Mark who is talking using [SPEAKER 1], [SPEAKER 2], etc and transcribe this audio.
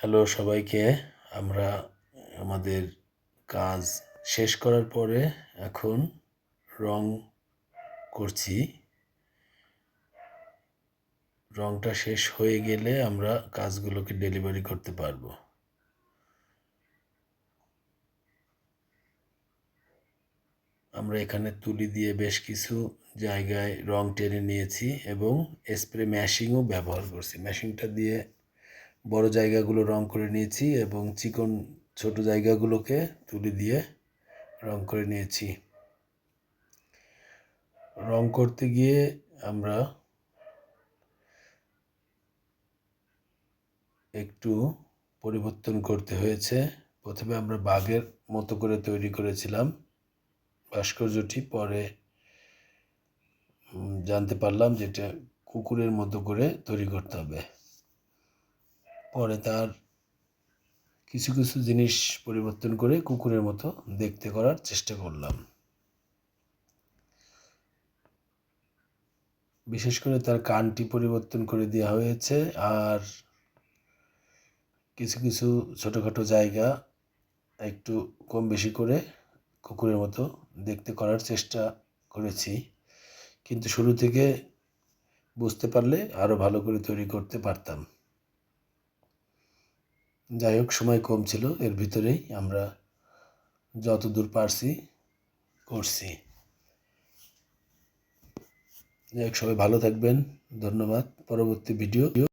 [SPEAKER 1] Hello সবাইকে। আমরা আমাদের কাজ শেষ করার পরে এখন রং করছি। রংটা শেষ হয়ে গেলে আমরা কাজগুলোকে ডেলিভারি করতে পারব। আমরা এখানে তুলি দিয়ে বেশ কিছু জায়গায় রং টেনে নিয়েছি এবং স্প্রে ম্যাশিংও ব্যবহার করছি। ম্যাশিংটা দিয়ে বড় জায়গাগুলো রং করে নিয়েছি এবং চিকন ছোট জায়গাগুলোকে তুলি দিয়ে রং করে নিয়েছি। রং করতে গিয়ে আমরা একটু পরিবর্তন করতে হয়েছে। প্রথমে আমরা বাঘের মতো করে তৈরি করেছিলাম। ভাস্কর্যটি পরে জানতে পারলাম যেটা কুকুরের মতো করে তৈরি করতে হবে। পরে তার কিছু কিছু জিনিস পরিবর্তন করে কুকুরের মতো দেখতে করার চেষ্টা করলাম। বিশেষ করে তার কানটি পরিবর্তন করে দেওয়া হয়েছে আর কিছু কিছু ছোটোখাটো জায়গা একটু কম বেশি করে কুকুরের মতো দেখতে করার চেষ্টা করেছি। কিন্তু শুরু থেকে বুঝতে পারলে আরও ভালো করে তৈরি করতে পারতাম। যাই হোক, সময় কম ছিল, এর ভিতরেই আমরা যতদূর পারছি করছি। যাই হোক, সবাই ভালো থাকবেন, ধন্যবাদ। পরবর্তী ভিডিও